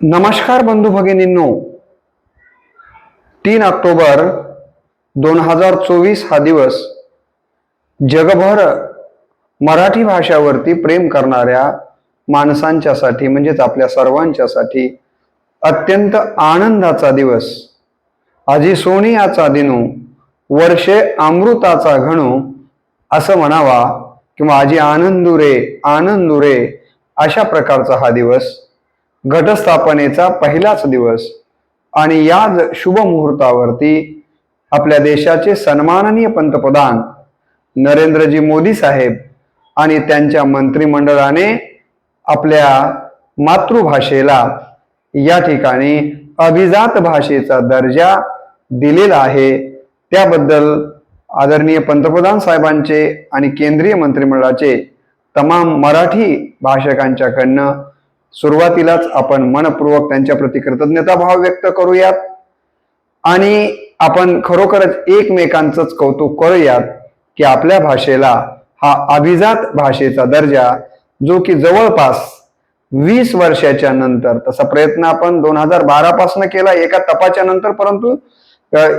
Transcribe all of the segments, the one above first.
नमस्कार बंधू भगिनींनो. तीन ऑक्टोबर दोन हजार चोवीस हा दिवस जगभर मराठी भाषावरती प्रेम करणाऱ्या माणसांच्यासाठी म्हणजेच आपल्या सर्वांच्यासाठी अत्यंत आनंदाचा दिवस. आजी सोनियाचा दिनू वर्षे अमृताचा घणू असं म्हणावा किंवा आजी आनंदुरे आनंदुरे अशा प्रकारचा हा दिवस घटस्थापनेचा पहिलाच दिवस. आणि याच शुभ मुहूर्तावरती आपल्या देशाचे सन्माननीय पंतप्रधान नरेंद्रजी मोदी साहेब आणि त्यांच्या मंत्रिमंडळाने आपल्या मातृभाषेला या ठिकाणी अभिजात भाषेचा दर्जा दिलेला आहे. त्याबद्दल आदरणीय पंतप्रधान साहेबांचे आणि केंद्रीय मंत्रिमंडळाचे तमाम मराठी भाषकांच्याकडनं सुरुवातीलाच आपण मनपूर्वक त्यांच्या प्रती कृतज्ञता भाव व्यक्त करूयात. आणि आपण खरोखरच एकमेकांचंच कौतुक करूयात की आपल्या भाषेला हा अभिजात भाषेचा दर्जा जो की जवळपास वीस वर्षाच्या नंतर तसा प्रयत्न आपण दोन हजार बारा पासून केला एका तपाच्या नंतर परंतु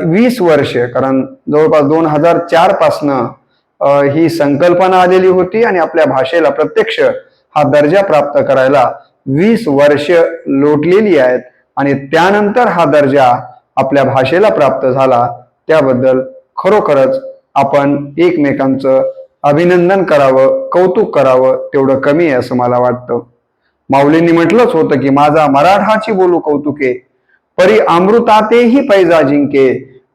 वीस वर्ष कारण जवळपास दोन हजार चार पासनं ही संकल्पना आलेली होती आणि आपल्या भाषेला प्रत्यक्ष हा दर्जा प्राप्त करायला वीस वर्ष लोटलेली आहेत आणि त्यानंतर हा दर्जा आपल्या भाषेला प्राप्त झाला. त्याबद्दल खरोखरच आपण एकमेकांचं अभिनंदन करावं कौतुक करावं तेवढं कमी आहे असं मला वाटतं. माऊलींनी म्हटलंच होतं की माझा मराठाची बोलू कौतुके परी अमृतातेही पैजा जिंके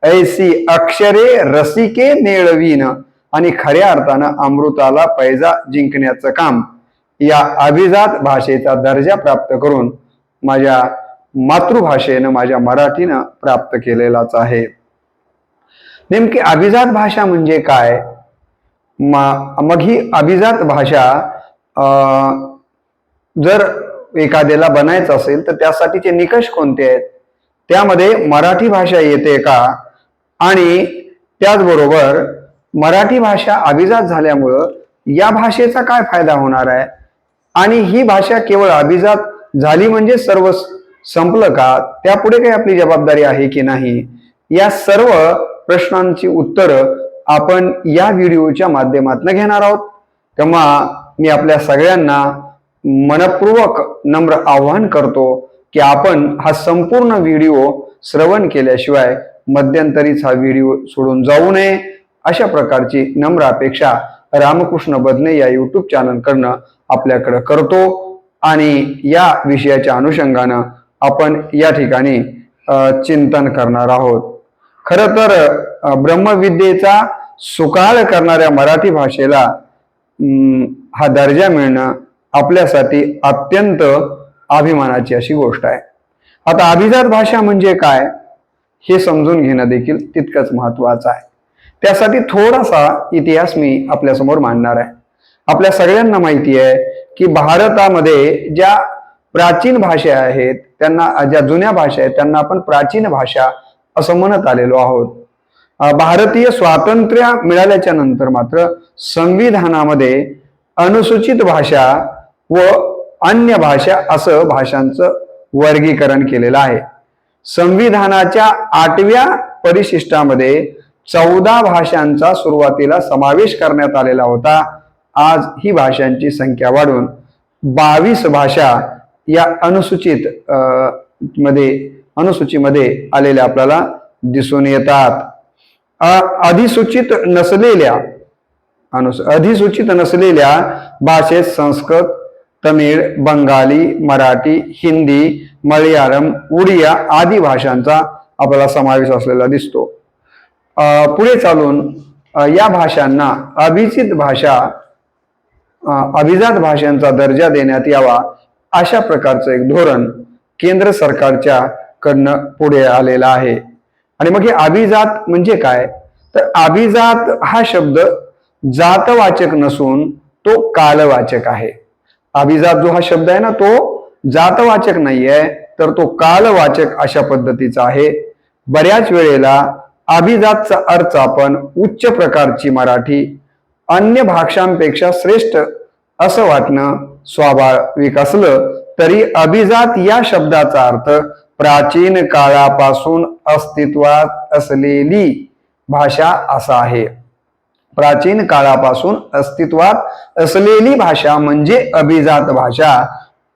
ऐसी अक्षरे रसिके नेळवीन आणि खऱ्या अर्थानं अमृताला पैजा जिंकण्याचं काम. या अभिजात भाषेचा दर्जा प्राप्त करून माझ्या मातृभाषेनं माझ्या मराठीनं प्राप्त केलेलाच आहे. नेमकी अभिजात भाषा म्हणजे काय? मग ही अभिजात भाषा अं, जर एखाद्याला बनायचं असेल तर त्यासाठीचे निकष कोणते आहेत? त्यामध्ये मराठी भाषा येते का? आणि त्याचबरोबर मराठी भाषा अभिजात झाल्यामुळं या भाषेचा काय फायदा होणार आहे? आणि ही भाषा केवळ अभिजात झाली म्हणजे सर्व संपलं का? त्यापुढे काही आपली जबाबदारी आहे की नाही? या सर्व प्रश्नांची उत्तरं आपण या व्हिडिओच्या माध्यमातून घेणार आहोत. तेव्हा मी आपल्या सगळ्यांना मनपूर्वक नम्र आवाहन करतो की आपण हा संपूर्ण व्हिडिओ श्रवण केल्याशिवाय मध्यंतरीच हा व्हिडिओ सोडून जाऊ नये. अशा प्रकारची नम्र अपेक्षा रामकृष्ण बदने या युट्यूब चॅनल कडनं आपल्याकडं करतो. आणि या विषयाच्या अनुषंगानं आपण या ठिकाणी चिंतन करणार आहोत. खर तर ब्रह्मविद्येचा सुकाळ करणाऱ्या मराठी भाषेला हा दर्जा मिळणं आपल्यासाठी अत्यंत अभिमानाची अशी गोष्ट आहे. आता अभिजात भाषा म्हणजे काय? हे समजून घेणं देखील तितकंच महत्वाचं आहे. त्यासाठी थोडासा इतिहास मी आपल्यासमोर मांडणार आहे. आपल्या सगळ्यांना माहिती आहे की भारतामध्ये ज्या प्राचीन भाषा आहेत त्यांना ज्या जुन्या भाषा आहेत त्यांना आपण प्राचीन भाषा असं म्हणत आलेलो आहोत. भारतीय स्वातंत्र्य मिळाल्याच्या नंतर मात्र संविधानामध्ये अनुसूचित भाषा व अन्य भाषा असं भाषांचं वर्गीकरण केलेलं आहे. संविधानाच्या आठव्या परिशिष्टामध्ये चौदा भाषांचा सुरुवातीला समावेश करण्यात आलेला होता. आज ही भाषांची संख्या वाढून बावीस भाषा या अनुसूचित मध्ये अनुसूचीमध्ये आलेल्या आपल्याला दिसून येतात. अधिसूचित नसलेल्या अनुस अधिसूचित नसलेल्या भाषेत संस्कृत तमिळ बंगाली मराठी हिंदी मल्याळम उडिया आदी भाषांचा आपल्याला समावेश असलेला दिसतो. पुढे चालून या भाषांना अभिजित भाषा अभिजात भाषांचा दर्जा देण्यात यावा अशा प्रकारचं एक धोरण केंद्र सरकारच्या कडनं पुढे आलेलं आहे. आणि मग हे अभिजात म्हणजे काय? तर अभिजात हा शब्द जातवाचक नसून तो कालवाचक आहे. अभिजात जो हा शब्द आहे ना तो जातवाचक नाहीये तर तो कालवाचक अशा पद्धतीचा आहे. बऱ्याच वेळेला अभिजातचा अर्थ आपण उच्च प्रकारची मराठी अन्य भाषांपेक्षा श्रेष्ठ असं वाटणं स्वाभाविक असलं तरी अभिजात या शब्दाचा अर्थ प्राचीन काळापासून अस्तित्वात असलेली भाषा असा आहे. प्राचीन काळापासून अस्तित्वात असलेली भाषा म्हणजे अभिजात भाषा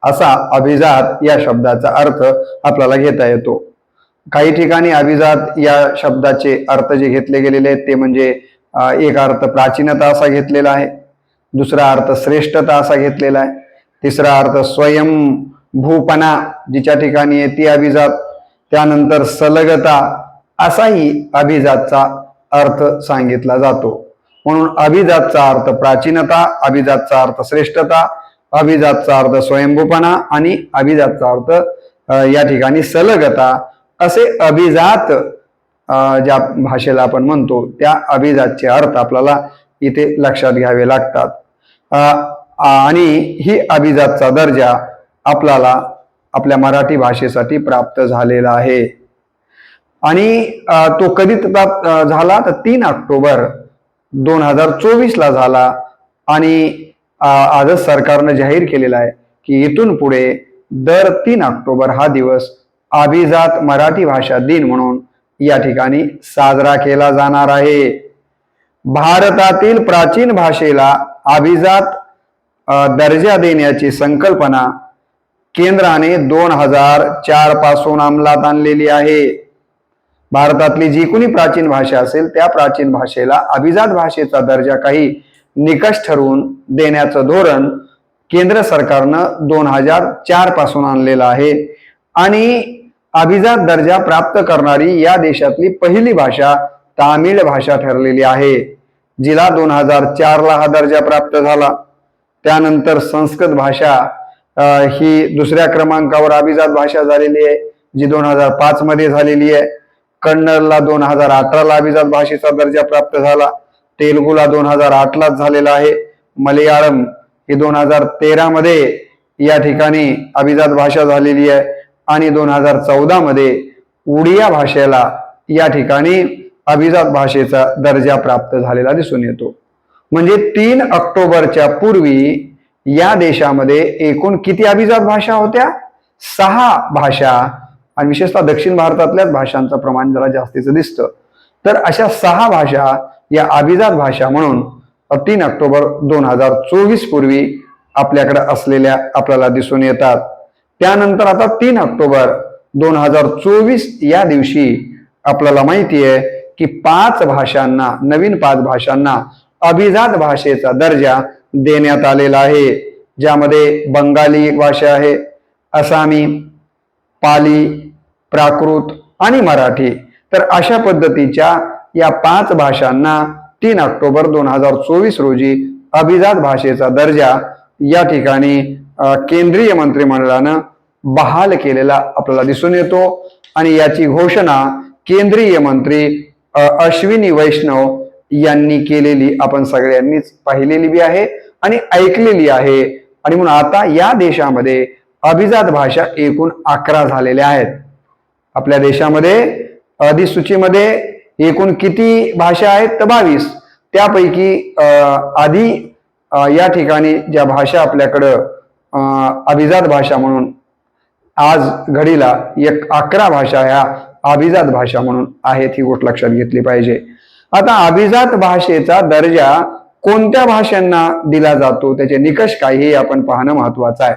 असा अभिजात या शब्दाचा अर्थ आपल्याला घेता येतो. काही ठिकाणी अभिजात या शब्दाचे अर्थ जे घेतले गेलेले आहेत ते म्हणजे एक अर्थ प्राचीनता असा घेतलेला आहे दुसरा अर्थ श्रेष्ठता असा घेतलेला आहे तिसरा अर्थ स्वयंभूपणा जिच्या ठिकाणी आहे ती अभिजात त्यानंतर सलगता असाही अभिजातचा अर्थ सांगितला जातो. म्हणून अभिजातचा अर्थ प्राचीनता अभिजातचा अर्थ श्रेष्ठता अभिजातचा अर्थ स्वयंभूपणा आणि अभिजातचा अर्थ या ठिकाणी सलगता असे अभिजात ज्या भाषेला आपण म्हणतो त्या अभिजातचे अर्थ आपल्याला इथे लक्षात घ्यावे लागतात. आणि ही अभिजातचा दर्जा आपल्याला आपल्या मराठी भाषेसाठी प्राप्त झालेला आहे. आणि तो कधी प्राप्त झाला? तर तीन ऑक्टोबर दोन हजार चोवीसला झाला. आणि आजच सरकारनं जाहीर केलेला आहे की इथून पुढे दर तीन ऑक्टोबर हा दिवस अभिजात मराठी भाषा दिन म्हणून या ठिकाणी साजरा केला जाणार आहे. भारतातील प्राचीन भाषेला अभिजात दर्जा देण्याची संकल्पना केंद्राने दोन हजार चारपासून अंमलात आणलेली आहे. भारतातली जी कोणी प्राचीन भाषा असेल त्या प्राचीन भाषेला अभिजात भाषेचा दर्जा काही निकष ठरवून देण्याचं धोरण केंद्र सरकारनं दोन हजार चारपासून आणलेलं आहे. आणि अभिजात दर्जा प्राप्त करणारी या देशातली पहिली भाषा तामिळ भाषा ठरलेली आहे. जिला दोन हजार चारला हा दर्जा प्राप्त झाला. त्यानंतर संस्कृत भाषा ही दुसऱ्या क्रमांकावर अभिजात भाषा झालेली आहे जी दोन हजार पाच मध्ये झालेली आहे. कन्नडला दोन हजार अठराला अभिजात भाषेचा दर्जा प्राप्त झाला. तेलगूला दोन हजार आठलाच झालेला आहे. मलयाळम ही दोन हजार तेरामध्ये या ठिकाणी अभिजात भाषा झालेली आहे. आणि दोन हजार चौदा मध्ये उडिया भाषेला या ठिकाणी अभिजात भाषेचा दर्जा प्राप्त झालेला दिसून येतो. म्हणजे तीन ऑक्टोबरच्या पूर्वी या देशामध्ये एकूण किती अभिजात भाषा होत्या? सहा भाषा आणि विशेषतः दक्षिण भारतातल्याच भाषांचं प्रमाण जरा जास्तीचं दिसतं. तर अशा सहा भाषा या अभिजात भाषा म्हणून तीन ऑक्टोबर दोन हजार चोवीस पूर्वी आपल्याकडे असलेल्या आपल्याला दिसून येतात. त्यानंतर आता तीन ऑक्टोबर दोन हजार चोवीस या दिवशी आपल्याला माहिती आहे की पाच भाषांना नवीन पाच भाषांना अभिजात भाषेचा दर्जा देण्यात आलेला आहे. ज्यामध्ये बंगाली भाषा आहे आसामी पाली प्राकृत आणि मराठी. तर अशा पद्धतीच्या या पाच भाषांना तीन ऑक्टोबर दोन हजार चोवीस रोजी अभिजात भाषेचा दर्जा या ठिकाणी केंद्रीय मंत्रिमंडळानं बहाल केलेला आपल्याला दिसून येतो. आणि याची घोषणा केंद्रीय मंत्री अश्विनी वैष्णव यांनी केलेली आपण सगळ्यांनीच पाहिलेली बी आहे आणि ऐकलेली आहे. आणि म्हणून आता या देशामध्ये अभिजात भाषा एकूण अकरा झालेल्या आहेत. आपल्या देशामध्ये अधिसूचीमध्ये एकूण किती भाषा आहेत तर बावीस. त्यापैकी आधी या ठिकाणी ज्या भाषा आपल्याकडं अभिजात भाषा म्हणून. आज घडीला एक अकरा भाषा ह्या अभिजात भाषा म्हणून आहेत ही गोष्ट लक्षात घेतली पाहिजे. आता अभिजात भाषेचा दर्जा कोणत्या भाषांना दिला जातो? त्याचे निकष काय? हे आपण पाहणं महत्वाचं आहे.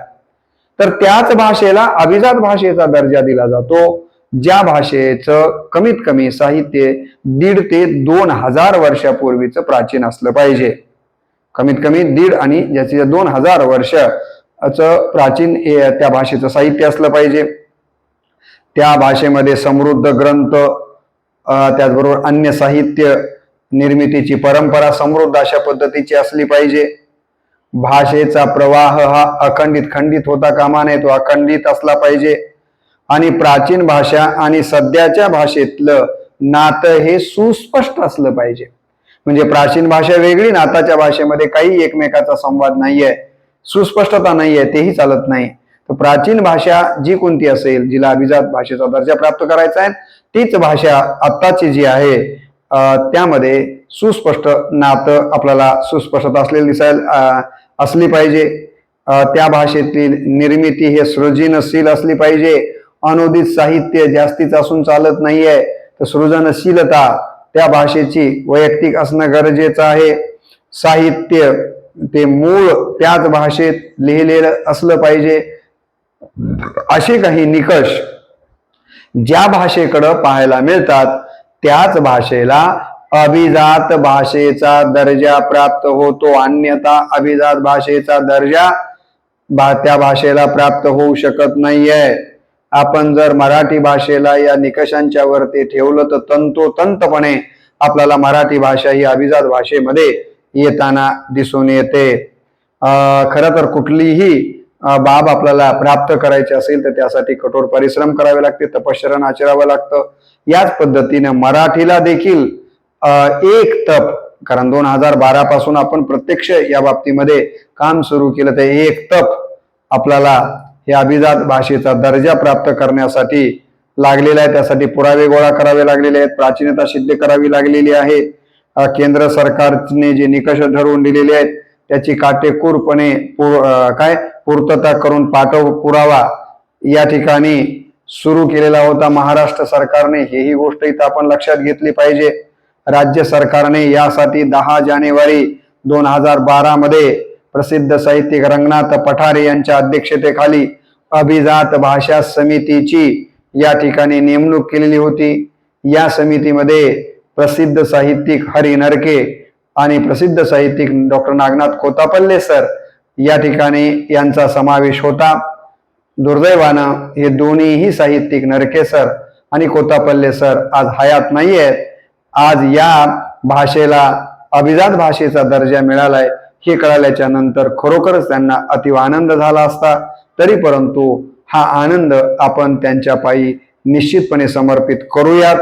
तर त्याच भाषेला अभिजात भाषेचा दर्जा दिला जातो ज्या भाषेचं कमीत कमी साहित्य दीड ते दोन हजार वर्षापूर्वीचं प्राचीन असलं पाहिजे. कमीत कमी दीड आणि ज्याचे दोन हजार वर्ष प्राचीन त्या भाषेचं साहित्य असलं पाहिजे. त्या भाषेमध्ये समृद्ध ग्रंथ त्याचबरोबर अन्य साहित्य निर्मितीची परंपरा समृद्ध अशा पद्धतीची असली पाहिजे. भाषेचा प्रवाह हा अखंडित खंडित होता कामा नये तो अखंडित असला पाहिजे. आणि प्राचीन भाषा आणि सध्याच्या भाषेतलं नातं हे सुस्पष्ट असलं पाहिजे. म्हणजे प्राचीन भाषा वेगळी नाताच्या भाषेमध्ये काही एकमेकाचा संवाद नाहीये. सुस्पष्टता नाही आहे तेही चालत नाही. तर प्राचीन भाषा जी कोणती असेल जिला अभिजात भाषेचा दर्जा प्राप्त करायचा आहे तीच भाषा आत्ताची जी आहे त्यामध्ये सुस्पष्ट नातं आपल्याला सुस्पष्टता असलेली दिसायला असली पाहिजे. त्या भाषेतील निर्मिती हे सृजनशील असली पाहिजे. अनुदित साहित्य जास्तीच असून चालत नाहीये. तर सृजनशीलता त्या भाषेची वैयक्तिक असणं गरजेचं आहे. साहित्य ते मूळ त्याच भाषेत लिहिलेलं असलं पाहिजे. असे काही निकष ज्या भाषेकडं पाहायला मिळतात त्याच भाषेला अभिजात भाषेचा दर्जा प्राप्त होतो. अन्यथा अभिजात भाषेचा दर्जा भा त्या भाषेला प्राप्त होऊ शकत नाहीये. आपण जर मराठी भाषेला या निकषांच्या वरती ठेवलं तर तंतोतंतपणे आपल्याला मराठी भाषा ही अभिजात भाषेमध्ये येताना दिसून येते. खरं तर कुठलीही बाब आपल्याला प्राप्त करायची असेल तर त्यासाठी कठोर परिश्रम करावे लागते तपश्चरण आचरावं लागतं. याच पद्धतीने मराठीला देखील एक तप कारण दोन हजार बारा पासून आपण प्रत्यक्ष या बाबतीमध्ये काम सुरू केलं तर एक तप आपल्याला हे अभिजात भाषेचा दर्जा प्राप्त करण्यासाठी लागलेला आहे. त्यासाठी पुरावे गोळा करावे लागलेले आहेत प्राचीनता सिद्ध करावी लागलेली आहे. केंद्र सरकारने जे निकष ठरवून दिलेले आहेत त्याची काटेकोरपणे पूर काय पूर्तता करून पाठव पुरावा या ठिकाणी सुरू केलेला होता. महाराष्ट्र सरकारने हेही गोष्ट इथं आपण लक्षात घेतली पाहिजे. राज्य सरकारने यासाठी दहा जानेवारी दोन हजार बारा मध्ये प्रसिद्ध साहित्यिक रंगनाथ पठारे यांच्या अध्यक्षतेखाली अभिजात भाषा समितीची या ठिकाणी नेमणूक केलेली होती. या समितीमध्ये प्रसिद्ध साहित्यिक हरी नरके आणि प्रसिद्ध साहित्यिक डॉक्टर नागनाथ कोतापल्ले सर या ठिकाणी यांचा समावेश होता. दुर्दैवानं हे दोन्हीही साहित्यिक नरके सर आणि कोतापल्ले सर आज हयात नाही आहेत आज या भाषेला अभिजात भाषेचा दर्जा मिळालाय हे कळाल्याच्या नंतर खरोखरच त्यांना अतिव आनंद झाला असता. तरी परंतु हा आनंद आपण त्यांच्या पायी निश्चितपणे समर्पित करूयात.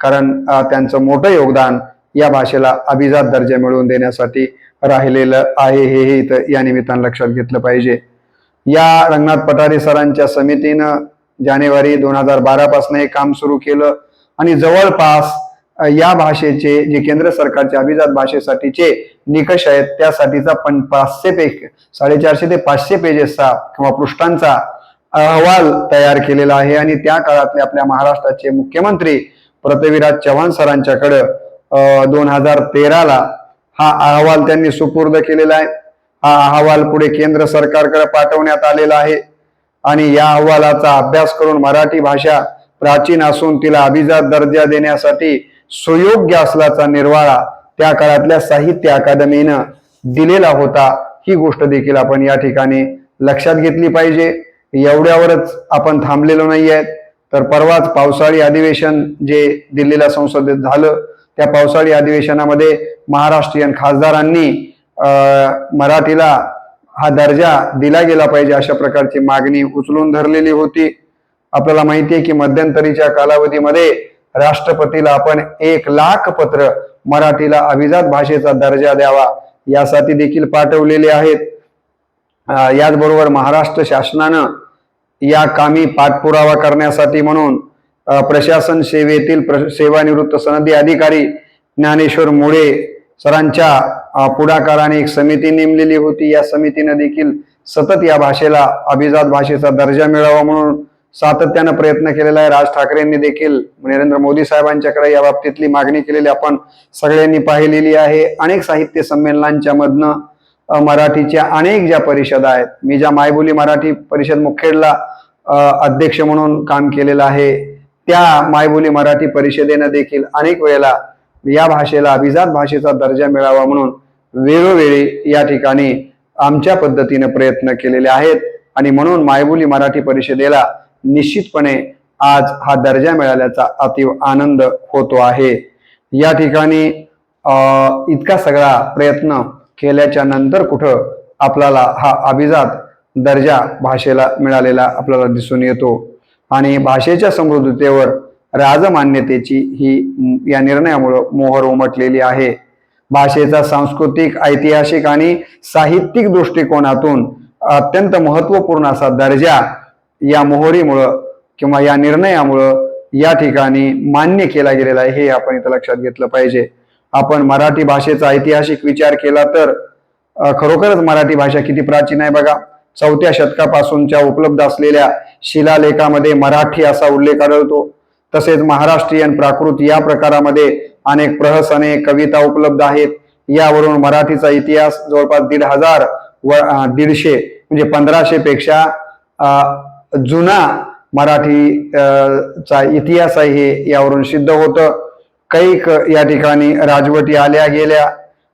कारण त्यांचं मोठं योगदान या भाषेला अभिजात दर्जा मिळवून देण्यासाठी राहिलेलं आहे. हेही इथं या निमित्तानं लक्षात घेतलं पाहिजे. या रंगनाथ पठारे सरांच्या समितीनं जानेवारी दोन हजार बारा पासून हे काम सुरू केलं आणि जवळपास या भाषेचे जे केंद्र सरकारच्या अभिजात भाषेसाठीचे निकष आहेत त्यासाठीचा पण पाचशे पेज साडेचारशे ते पाचशे पेजेसचा किंवा पृष्ठांचा अहवाल तयार केलेला आहे. आणि त्या काळातले आपल्या महाराष्ट्राचे मुख्यमंत्री पृथ्वीराज चव्हाण सरांच्याकडं दोन हजार तेराला हा अहवाल त्यांनी सुपूर्द केलेला आहे. हा अहवाल पुढे केंद्र सरकारकडे पाठवण्यात आलेला आहे. आणि या अहवालाचा अभ्यास करून मराठी भाषा प्राचीन असून तिला अभिजात दर्जा देण्यासाठी सुयोग्य असल्याचा निर्वाळा त्या काळातल्या साहित्य अकादमीनं दिलेला होता. ही गोष्ट देखील आपण या ठिकाणी लक्षात घेतली पाहिजे. एवढ्यावरच आपण थांबलेलो नाही आहेत तर परवाच पावसाळी अधिवेशन जे दिल्लीला संसदेत झालं त्या पावसाळी अधिवेशनामध्ये महाराष्ट्रीयन खासदारांनी मराठीला हा दर्जा दिला गेला पाहिजे अशा प्रकारची मागणी उचलून धरलेली होती. आपल्याला माहिती आहे की मध्यंतरीच्या कालावधीमध्ये राष्ट्रपतीला आपण एक लाख पत्र मराठीला अभिजात भाषेचा दर्जा द्यावा यासाठी देखील पाठवलेले आहेत. याचबरोबर महाराष्ट्र शासनानं या कामी पाठपुरावा करण्यासाठी म्हणून प्रशासन सेवेतील प्र- सेवानिवृत्त सनदी अधिकारी ज्ञानेश्वर मुळे सरांच्या पुढाकाराने एक समिती नेमलेली होती. या समितीनं देखील सतत या भाषेला अभिजात भाषेचा दर्जा मिळावा म्हणून सातत्यानं प्रयत्न केलेला आहे. राज ठाकरेंनी देखील नरेंद्र मोदी साहेबांच्याकडे या बाबतीतली मागणी केलेली आपण सगळ्यांनी पाहिलेली आहे. अनेक साहित्य संमेलनांच्या मधनं मराठीच्या अनेक ज्या परिषदा आहेत मी ज्या मायबोली मराठी परिषद मुखेडला अध्यक्ष म्हणून काम केलेलं आहे त्या मायबोली मराठी परिषदेनं देखील अनेक वेळेला या भाषेला अभिजात भाषेचा दर्जा मिळावा म्हणून वेळोवेळी या ठिकाणी आमच्या पद्धतीने प्रयत्न केलेले आहेत आणि म्हणून मायबोली मराठी परिषदेला निश्चितपणे आज हा दर्जा मिळाल्याचा अतिव आनंद होतो आहे. या ठिकाणी इतका सगळा प्रयत्न केल्याच्यानंतर कुठं आपल्याला हा अभिजात दर्जा भाषेला मिळालेला आपल्याला दिसून येतो. आणि भाषेच्या समृद्धतेवर राजमान्यतेची ही या निर्णयामुळं मोहर उमटलेली आहे. भाषेचा सांस्कृतिक ऐतिहासिक आणि साहित्यिक दृष्टिकोनातून अत्यंत महत्त्वपूर्ण असा दर्जा या मोहरीमुळं किंवा या निर्णयामुळं या ठिकाणी मान्य केला गेलेला आहे हे आपण इथं लक्षात घेतलं पाहिजे. आपण मराठी भाषेचा ऐतिहासिक विचार केला तर खरोखरच मराठी भाषा किती प्राचीन आहे बघा. चौथ्या शतकापासूनच्या उपलब्ध असलेल्या शिलालेखामध्ये मराठी असा उल्लेख आढळतो. तसेच महाराष्ट्रीयन प्राकृत या प्रकारामध्ये अनेक प्रहसने कविता उपलब्ध आहेत. यावरून मराठीचा इतिहास जवळपास दीड हजार व दीडशे म्हणजे पंधराशे पेक्षा जुना मराठी चा इतिहास आहे हे यावरून सिद्ध होतं. कैक या ठिकाणी राजवटी आल्या गेल्या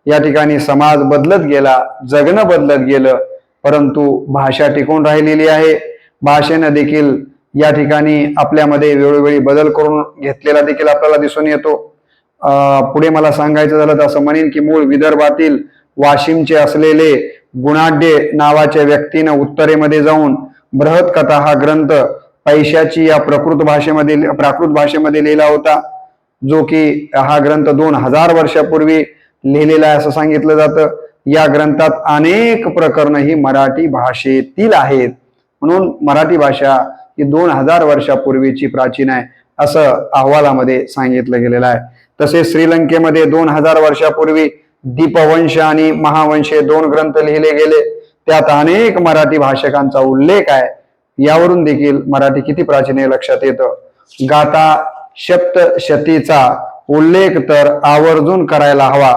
या ठिकाणी समाज बदलत गेला जगणं बदलत गेलं परंतु भाषा टिकून राहिलेली आहे. भाषेनं देखील या ठिकाणी आपल्यामध्ये वेळोवेळी बदल करून घेतलेला देखील आपल्याला दिसून येतो. पुढे मला सांगायचं झालं तर असं म्हणेन की मूळ विदर्भातील वाशिमचे असलेले गुणाढ्य नावाच्या व्यक्तीनं उत्तरेमध्ये जाऊन बृहत कथा हा ग्रंथ पैशाची या प्रकृत भाषेमध्ये प्राकृत भाषेमध्ये लिहिला होता. जो की हा ग्रंथ दोन हजार वर्षापूर्वी लिहिलेला आहे असं सांगितलं जातं. या ग्रंथात अनेक प्रकरण ही मराठी भाषेतील आहेत. म्हणून मराठी भाषा ही दोन हजार वर्षापूर्वीची प्राचीन आहे असं अहवालामध्ये सांगितलं गेलेलं आहे. तसेच श्रीलंकेमध्ये दोन हजार वर्षापूर्वी दीपवंश आणि महावंश हे दोन ग्रंथ लिहिले गेले. त्यात अनेक मराठी भाषकांचा उल्लेख आहे. यावरून देखील मराठी किती प्राचीन आहे लक्षात येतं. गाथा सप्तशतीचा उल्लेख तर आवर्जून करायला हवा.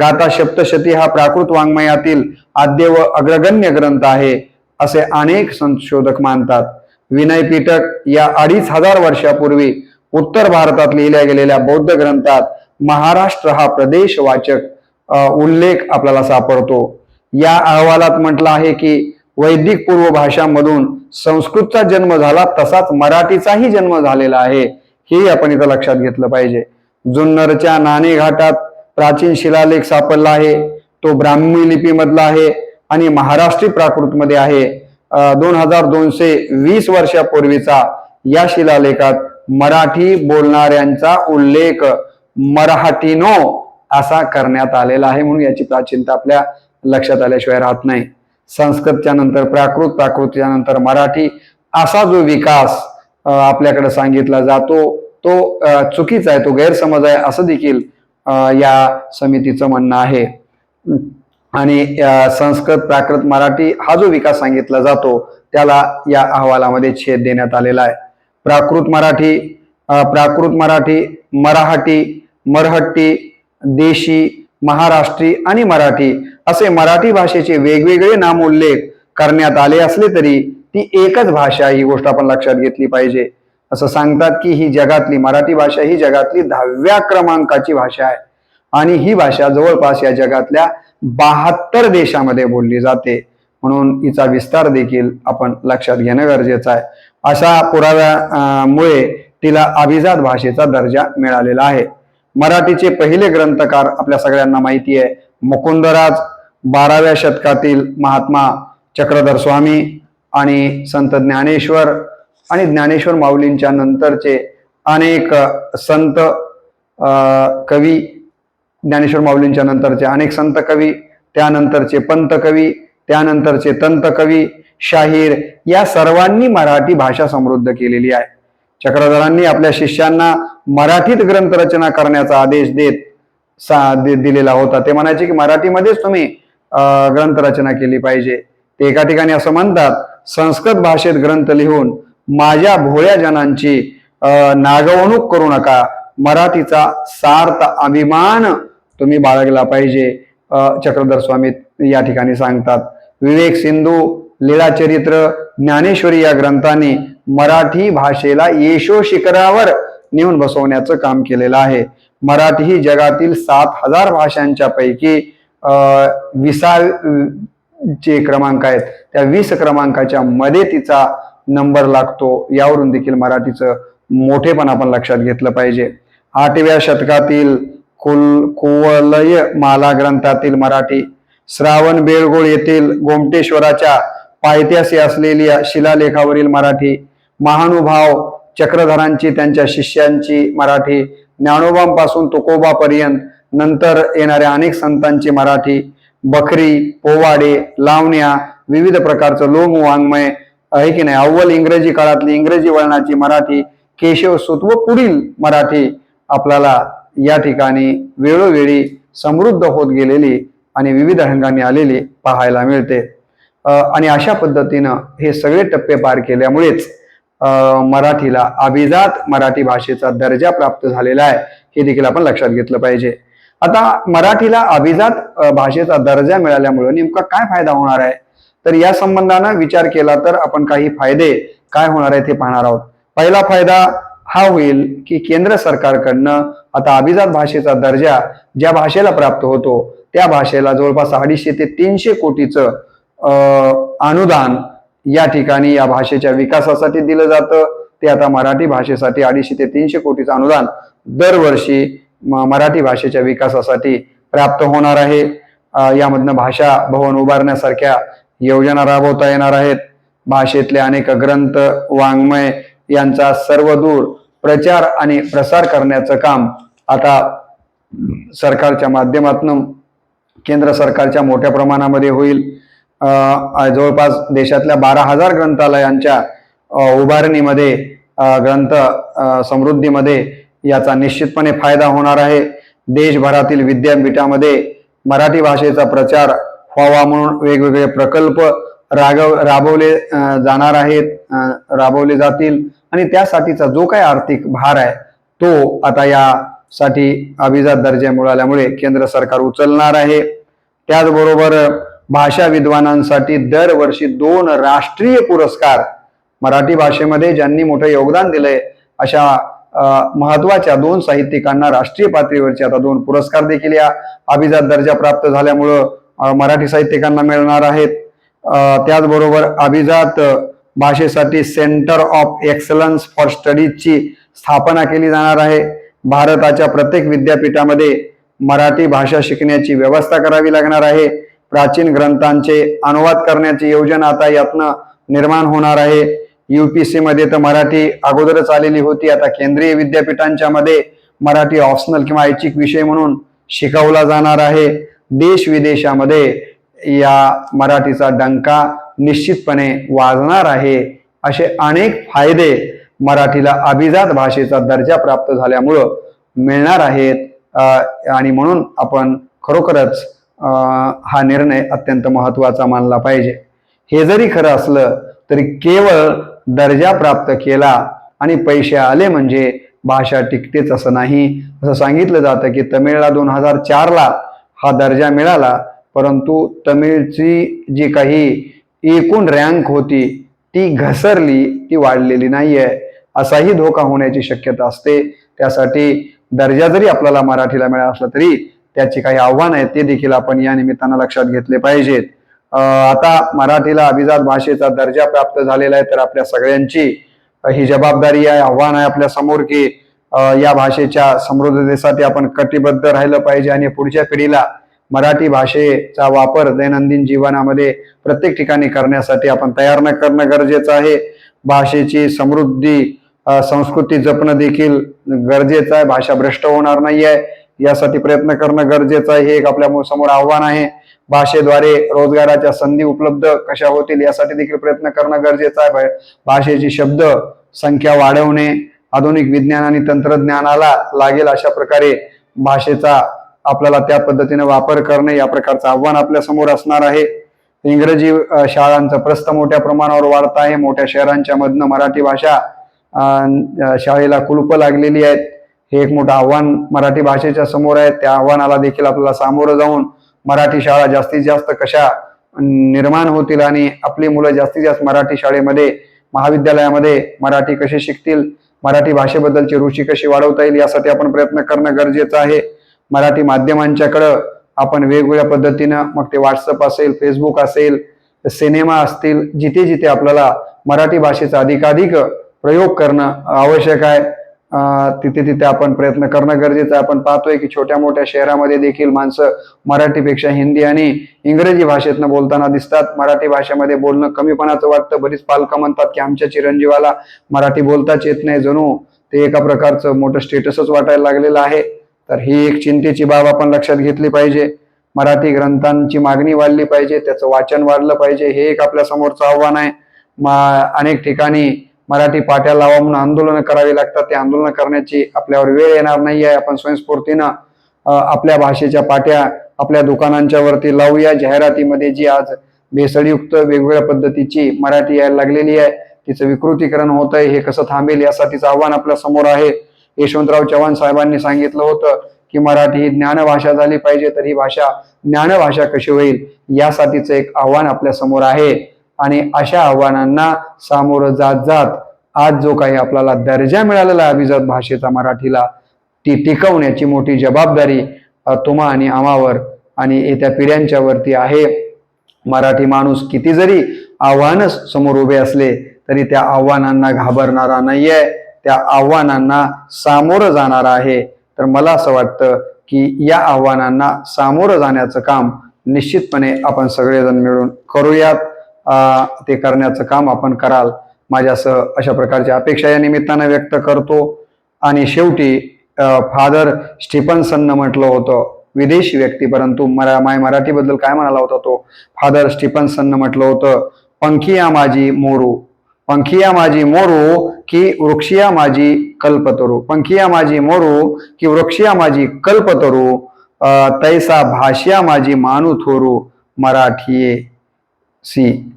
गाथा सप्तशती हा प्राकृत वाङ्मयातील आद्य व अग्रगण्य ग्रंथ आहे असे अनेक संशोधक मानतात. विनय पीठक या अडीच हजार वर्षापूर्वी उत्तर भारतात लिहिल्या गेलेल्या बौद्ध ग्रंथात महाराष्ट्र हा प्रदेश वाचक उल्लेख आपल्याला सापडतो. या अहवालात म्हटलं आहे की वैदिक पूर्व भाषांमधून संस्कृतचा जन्म झाला तसाच मराठीचाही जन्म झालेला आहे. हे आपण इथं लक्षात घेतलं पाहिजे. जुन्नरच्या नाणे घाटात प्राचीन शिलालेख सापडला आहे. तो ब्राह्मी लिपीमधला आहे आणि महाराष्ट्री प्राकृतमध्ये आहे. दोन हजार दोनशे वीस वर्षापूर्वीचा या शिलालेखात मराठी बोलणाऱ्यांचा उल्लेख मराठीनो असा करण्यात आलेला आहे म्हणून याची प्राचीनता आपल्या लक्षात आल्याशिवाय राहत नाही. संस्कृतच्या नंतर प्राकृत प्राकृतच्या नंतर मराठी असा जो विकास आपल्याकडे सांगितला जातो. तो चुकीचा आहे तो गैरसमज आहे असं देखील या समितीचं म्हणणं आहे. आणि संस्कृत प्राकृत मराठी हा जो विकास सांगितला जातो त्याला या अहवालामध्ये छेद देण्यात आलेला आहे. प्राकृत मराठी प्राकृत मराठी मराठी मरहट्टी देशी महाराष्ट्री आणि मराठी असे मराठी भाषेचे वेगवेगळे नामोल्लेख करण्यात आले असले तरी ती एकच भाषा ही गोष्ट आपण लक्षात घेतली पाहिजे. असं सांगतात की ही जगातली मराठी भाषा ही जगातली दहाव्या क्रमांकाची भाषा आहे. आणि ही भाषा जवळपास या जगातल्या बहात्तर देशामध्ये बोलली जाते. म्हणून हिचा विस्तार देखील आपण लक्षात घेणं गरजेचं आहे. अशा पुराव्यामुळे तिला अभिजात भाषेचा दर्जा मिळालेला आहे. मराठीचे पहिले ग्रंथकार आपल्या सगळ्यांना माहिती आहे. मुकुंदराज बाराव्या शतकातील महात्मा चक्रधर स्वामी आणि संत ज्ञानेश्वर आणि ज्ञानेश्वर माऊलींच्या नंतरचे अनेक संत कवी ज्ञानेश्वर माऊलींच्या नंतरचे अनेक संत कवी त्यानंतरचे पंत कवी त्यानंतरचे तंत कवी शाहीर या सर्वांनी मराठी भाषा समृद्ध केलेली आहे. चक्रधरांनी आपल्या शिष्यांना मराठीत ग्रंथरचना करण्याचा आदेश देत सा दे दिलेला होता. ते म्हणायचे की मराठीमध्येच तुम्ही ग्रंथरचना केली पाहिजे. ते एका ठिकाणी असं म्हणतात संस्कृत भाषेत ग्रंथ लिहून माझ्या भोळ्या जनांची नागवणूक करू नका. मराठीचा सार्थ अभिमान तुम्ही बाळगला पाहिजे चक्रधर स्वामी या ठिकाणी सांगतात. विवेक सिंधू लीळाचरित्र ज्ञानेश्वरी या ग्रंथांनी मराठी भाषेला येशो शिखरावर नेऊन बसवण्याचं काम केलेलं आहे. मराठी ही जगातील सात हजार भाषांच्या पैकी अं, विसा जे क्रमांक आहेत त्या वीस क्रमांकाच्या मध्ये तिचा नंबर लागतो. यावरून देखील मराठीचं मोठेपण आपण लक्षात घेतलं पाहिजे. आठव्या शतकातील कुल कुवलय माला ग्रंथातील मराठी श्रावण बेळगोळ येथील गोमटेश्वराच्या पायथ्याशी असलेली शिलालेखावरील मराठी महानुभाव चक्रधरांची त्यांच्या शिष्यांची मराठी ज्ञानोबांपासून तुकोबापर्यंत नंतर येणाऱ्या अनेक संतांची मराठी बखरी पोवाडे लावण्या विविध प्रकारचं लोम वाङ्मय आहे की नाही? अव्वल इंग्रजी काळातली इंग्रजी वळणाची मराठी केशव सुत व पुढील मराठी आपल्याला या ठिकाणी वेळोवेळी समृद्ध होत गेलेली आणि विविध रंगाने आलेली पाहायला मिळते. आणि अशा पद्धतीनं हे सगळे टप्पे पार केल्यामुळेच मराठीला अभिजात मराठी भाषेचा दर्जा प्राप्त झालेला आहे हे देखील आपण लक्षात घेतलं पाहिजे. आता मराठीला अभिजात भाषेचा दर्जा मिळाल्यामुळे नेमका काय फायदा होणार आहे? तर या संबंधानं विचार केला तर आपण काही फायदे काय होणार आहे ते पाहणार आहोत. पहिला फायदा हा होईल की केंद्र सरकारकडनं आता अभिजात भाषेचा दर्जा ज्या भाषेला प्राप्त होतो त्या भाषेला जवळपास अडीचशे ते तीनशे कोटीचं अनुदान या ठिकाणी या भाषेच्या विकासासाठी दिलं जातं. ते आता मराठी भाषेसाठी अडीचशे ते तीनशे कोटीचं अनुदान दरवर्षी मराठी भाषेच्या विकासासाठी प्राप्त होणार आहे. यामधनं भाषा भवन उभारण्यासारख्या योजना राबवता येणार आहेत. भाषेतले अनेक ग्रंथ वाङ्मय यांचा सर्वदूर प्रचार आणि प्रसार करण्याचं काम आता सरकारच्या माध्यमातून केंद्र सरकारच्या मोठ्या प्रमाणामध्ये होईल. जवळपास देशातल्या बारा हजार ग्रंथालयांच्या उभारणीमध्ये ग्रंथ समृद्धीमध्ये याचा निश्चितपणे फायदा होणार आहे. देशभरातील विद्यापीठामध्ये मराठी भाषेचा प्रचार व्हावा म्हणून वेगवेगळे प्रकल्प रागव राबवले जाणार आहेत राबवले जातील. आणि त्यासाठीचा जो काही आर्थिक भार आहे तो आता यासाठी अभिजात दर्जा मिळाल्यामुळे केंद्र सरकार उचलणार आहे. त्याचबरोबर भाषा विद्वानांसाठी दरवर्षी दोन राष्ट्रीय पुरस्कार मराठी भाषेमध्ये ज्यांनी मोठं योगदान दिलंय अशा महत्त्वाच्या दोन साहित्यिकांना राष्ट्रीय पातळीवरचे आता दोन पुरस्कार देखील या अभिजात दर्जा प्राप्त झाल्यामुळं मराठी साहित्यिकांना मिळणार आहेत. त्याचबरोबर अभिजात भाषेसाठी सेंटर ऑफ एक्सलन्स फॉर स्टडीजची स्थापना केली जाणार आहे. भारताच्या प्रत्येक विद्यापीठामध्ये मराठी भाषा शिकण्याची व्यवस्था करावी लागणार आहे. प्राचीन ग्रंथांचे अनुवाद करण्याची योजना आता यातनं निर्माण होणार आहे. युपीसी मध्ये तर मराठी अगोदरच आलेली होती. आता केंद्रीय विद्यापीठांच्या मध्ये मराठी ऑप्शनल किंवा ऐच्छिक विषय म्हणून शिकवला जाणार आहे. देश विदेशामध्ये या मराठीचा डंका निश्चितपणे वाजणार आहे. असे अनेक फायदे मराठीला अभिजात भाषेचा दर्जा प्राप्त झाल्यामुळं मिळणार आहेत. आणि म्हणून आपण खरोखरच हा निर्णय अत्यंत महत्त्वाचा मानला पाहिजे. हे जरी खरं असलं तरी केवळ दर्जा प्राप्त केला आणि पैसे आले म्हणजे भाषा टिकतेच असं नाही. असं सांगितलं जातं की तमिळला दोन हजार चारला हा दर्जा मिळाला परंतु तमिळची जी काही एकूण रँक होती ती घसरली ती वाढलेली नाहीये. असाही धोका होण्याची शक्यता असते. त्यासाठी दर्जा जरी आपल्याला मराठीला मिळाला असला तरी त्याची काही आव्हानं आहेत ते देखील आपण या निमित्तानं लक्षात घेतले पाहिजेत. आता मराठीला अभिजात भाषेचा दर्जा प्राप्त झालेला आहे तर आपल्या सगळ्यांची ही जबाबदारी आहे आव्हान आहे आपल्यासमोर की या भाषेच्या समृद्धतेसाठी आपण कटिबद्ध राहिलं पाहिजे आणि पुढच्या पिढीला मराठी भाषेचा वापर दैनंदिन जीवनामध्ये प्रत्येक ठिकाणी करण्यासाठी आपण तयार न करणं गरजेचं आहे. भाषेची समृद्धी संस्कृती जपणं देखील गरजेचं आहे. भाषा भ्रष्ट होणार नाही आहे यासाठी प्रयत्न करणं गरजेचं आहे. हे एक आपल्यासमोर आव्हान आहे. भाषेद्वारे रोजगाराच्या संधी उपलब्ध कशा होतील यासाठी देखील प्रयत्न करणं गरजेचं आहे. भाषेची शब्द संख्या वाढवणे आधुनिक विज्ञान आणि तंत्रज्ञानाला लागेल अशा प्रकारे भाषेचा आपल्याला त्या पद्धतीने वापर करणे या प्रकारचं आव्हान आपल्यासमोर असणार आहे. इंग्रजी शाळांचं प्रस्थ मोठ्या प्रमाणावर वाढत आहे. मोठ्या शहरांच्या मधनं मराठी भाषा शाळेला कुलूप लागलेली आहेत. हे एक मोठं आव्हान मराठी भाषेच्या समोर आहे. त्या आव्हानाला देखील आपल्याला सामोरं जाऊन मराठी शाळा जास्तीत जास्त कशा निर्माण होतील आणि आपली मुलं जास्तीत जास्त मराठी शाळेमध्ये महाविद्यालयामध्ये मराठी कशी शिकतील मराठी भाषेबद्दलची रुची कशी वाढवता येईल यासाठी आपण प्रयत्न करणं गरजेचं आहे. मराठी माध्यमांच्याकडं आपण वेगवेगळ्या पद्धतीनं मग ते व्हॉट्सअप असेल फेसबुक असेल सिनेमा असतील जिथे जिथे आपल्याला मराठी भाषेचा अधिकाधिक प्रयोग करणं आवश्यक आहे. तिथे तिथे आपण प्रयत्न करणं गरजेचं आहे. आपण पाहतोय की छोट्या मोठ्या शहरामध्ये देखील माणसं मराठीपेक्षा हिंदी आणि इंग्रजी भाषेतनं बोलताना दिसतात. मराठी भाषेमध्ये बोलणं कमीपणाचं वाटतं. बरीच पालकं म्हणतात की आमच्या चिरंजीवाला मराठी बोलताच येत नाही जणू. ते एका प्रकारचं मोठं स्टेटसच वाटायला लागलेलं आहे. तर ही एक चिंतेची बाब आपण लक्षात घेतली पाहिजे. मराठी ग्रंथांची मागणी वाढली पाहिजे. त्याचं वाचन वाढलं पाहिजे. हे एक आपल्या समोरचं आव्हान आहे. मा- अनेक ठिकाणी मराठी पाट्या लावा म्हणून आंदोलनं करावी लागतात. ते आंदोलनं करण्याची आपल्यावर वेळ येणार नाही आहे आपण स्वयंस्फूर्तीनं आपल्या भाषेच्या पाट्या आपल्या दुकानांच्या वरती लावूया. जाहिरातीमध्ये जी आज भेसळयुक्त वेगवेगळ्या पद्धतीची मराठी यायला लागलेली आहे तिचं विकृतीकरण होत आहे हे कसं थांबेल यासाठीचं आव्हान आपल्यासमोर आहे. यशवंतराव चव्हाण साहेबांनी सांगितलं होतं की मराठी ही ज्ञानभाषा झाली पाहिजे तर ही भाषा ज्ञानभाषा कशी होईल यासाठीचं एक आव्हान आपल्यासमोर आहे. आणि अशा आव्हानांना सामोरं जात जात आज जो काही आपल्याला दर्जा मिळालेला आहे अभिजात भाषेचा मराठीला ती टिकवण्याची मोठी जबाबदारी तुम्हा आणि आम्हावर आणि येत्या पिढ्यांच्या वरती आहे. मराठी माणूस किती जरी आव्हान समोर उभे असले तरी त्या आव्हानांना घाबरणारा नाहीये. त्या आव्हानांना सामोरं जाणारा आहे. तर मला असं वाटतं की या आव्हानांना सामोरं जाण्याचं काम निश्चितपणे आपण सगळेजण मिळून करूयात. ते करण्याचं काम आपण कराल. माझ्यासह अशा प्रकारच्या अपेक्षा या निमित्तानं व्यक्त करतो. आणि शेवटी फादर स्टीफन्सननं म्हटलं होतं विदेशी व्यक्ती परंतु मरा माय मराठीबद्दल काय म्हणाला होता तो? फादर स्टीफन्सननं म्हटलं होतं पंखिया माझी मोरू पंखिया माझी मोरू की वृक्षिया माझी कल्पतरू पंखिया माझी मोरू की वृक्षिया माझी कल्पतरू तैसा भाष्या माझी मानू थोरू मराठीये सी.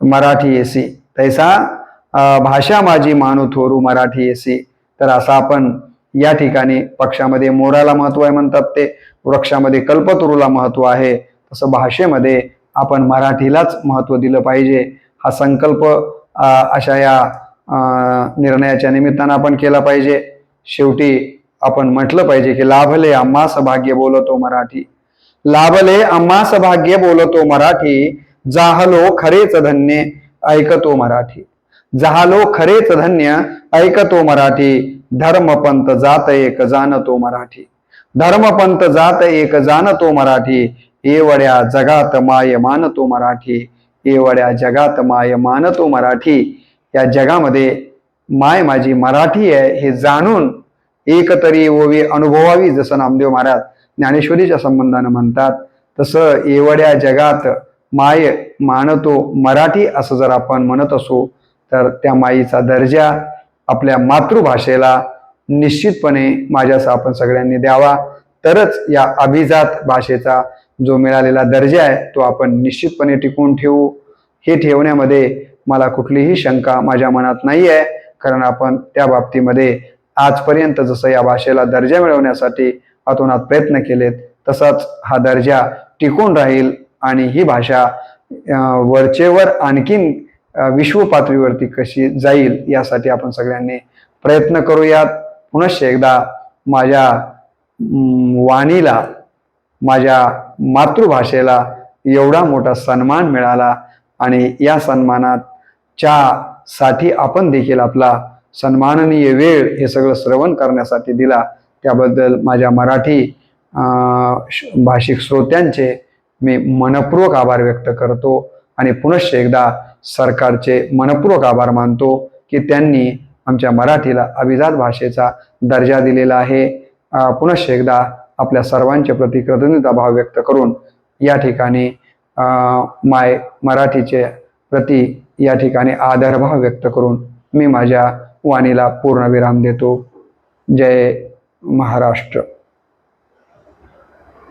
मराठी येसी तैसा भाषा माझी मानू थोरू मराठी येसी तर असं आपण या ठिकाणी पक्षामध्ये मोराला महत्त्व आहे म्हणतात ते. वृक्षामध्ये कल्पतरूला महत्त्व आहे. तसं भाषेमध्ये आपण मराठीलाच महत्त्व दिलं पाहिजे. हा संकल्प अशा या निर्णयाच्या निमित्तानं आपण केला पाहिजे. शेवटी आपण म्हटलं पाहिजे की लाभले आम्हा सभाग्य बोलतो मराठी. लाभले आम्हा सभाग्य बोलतो मराठी. जाहलो खरेच धन्य ऐकतो मराठी. जाहलो खरेच धन्य ऐकतो मराठी. धर्मपंत जात एक जाणतो मराठी. धर्मपंत जात एक जाणतो मराठी. एवढ्या जगात माय मानतो मराठी. एवढ्या जगात माय मानतो मराठी. या जगामध्ये माय माझी मराठी आहे हे जाणून एक तरी ओवी अनुभवावी जसं नामदेव महाराज ज्ञानेश्वरीच्या संबंधानं म्हणतात तसं एवढ्या जगात माय मानतो मराठी असं जर आपण म्हणत असू तर त्या माईचा दर्जा आपल्या मातृभाषेला निश्चितपणे माझ्यासह आपण सगळ्यांनी द्यावा. तरच या अभिजात भाषेचा जो मिळालेला दर्जा आहे तो आपण निश्चितपणे टिकून ठेवू. हे ठेवण्यामध्ये मला कुठलीही शंका माझ्या मनात नाही आहे कारण आपण त्या बाबतीमध्ये आजपर्यंत जसं या भाषेला दर्जा मिळवण्यासाठी अतोनात प्रयत्न केलेत तसाच हा दर्जा टिकून राहील. आणि ही भाषा वरचेवर आणखीन विश्वपातळीवरती विश्व पातळीवरती कशी जाईल यासाठी आपण सगळ्यांनी प्रयत्न करूयात. पुनश्च एकदा माझ्या वाणीला माझ्या मातृभाषेला एवढा मोठा सन्मान मिळाला आणि या सन्मानात च्या साठी आपण देखील आपला सन्माननीय वेळ हे सगळं श्रवण करण्यासाठी दिला. त्याबद्दल माझ्या मराठी श- भाषिक श्रोत्यांचे मी मनपूर्वक आभार व्यक्त करतो आणि पुनश्च एकदा सरकारचे मनपूर्वक आभार मानतो की त्यांनी आमच्या मराठीला अभिजात भाषेचा दर्जा दिलेला आहे. पुनश्च एकदा आपल्या सर्वांच्या प्रति कृतज्ञता भाव व्यक्त करून या ठिकाणी माय मराठीचे प्रति या ठिकाणी आदरभाव व्यक्त करून मी माझ्या वाणीला पूर्णविराम देतो. जय महाराष्ट्र.